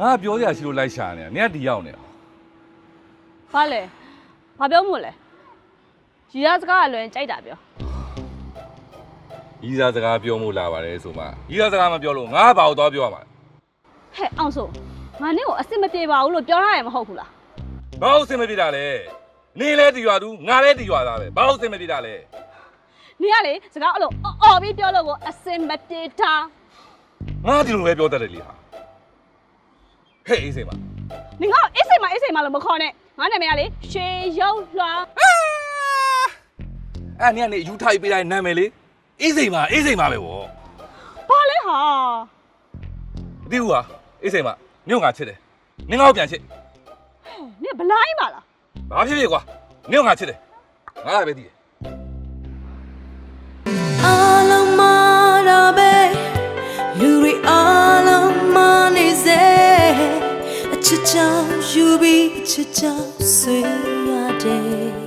ငါပြောစရာရှိလို့လိုက်ရှာနေတာနင်ကဒီရောက်နေတာဘာလဲဘာပြောမို့လဲရီရစကားကလွင်ကြိုက်တာပြောရီးစားစကားပြောမှုလာပါတယ်ဆိုမှရီးစားစကားမပြောလို့ငါဘာလို့သွားပြောရမှာလဲဟဲ့အောင်ဆိုငါနင့်ကိုအစ်စ်မပြေပါဘူးလို့ပြောထားရမှာမဟုတ်ဘူးလားဘာလို့အဆင်မပြေတာလဲနင်လည်းတီရွာသူငါလည်းတီရွာသားပဲဘာလို့အဆင်မပြေတာလဲနင်ကလေစကားအဲ့လိုအော်ပြီးပြောလို့ကိုအစ်စ်မပြေတာငါဒီလိုပဲပြောတတ်တယ်လေဟာ ဟဲ့အေးစိမ့်ပါနင်ကအစ်စိမ်မအစ်စိမ်မလို့မခေါ်နဲ့ငါနာမည်ကလေရွှေရုပ်လွှာအဲ့နင်ကနေယူထိုက်ပေးတိုင်းနာမည်လေအေးစိမ့်ပါအေးစိမ့်ပါပဲဗောဘာလဲဟာမသိဘူးဟာအေးစိမ့်ပါမြို့ငါချစ်တယ်နင်ငါ့ကိုပြန်ချစ်နင်ဘလိုင်းပါလားဘာဖြစ်ဖြစ်ကွာမြို့ငါချစ်တယ်ငါလည်းပဲသိတယ် ချစ်ချောင်ယူပြီးအချစ်ချောင်ဆွေရတယ်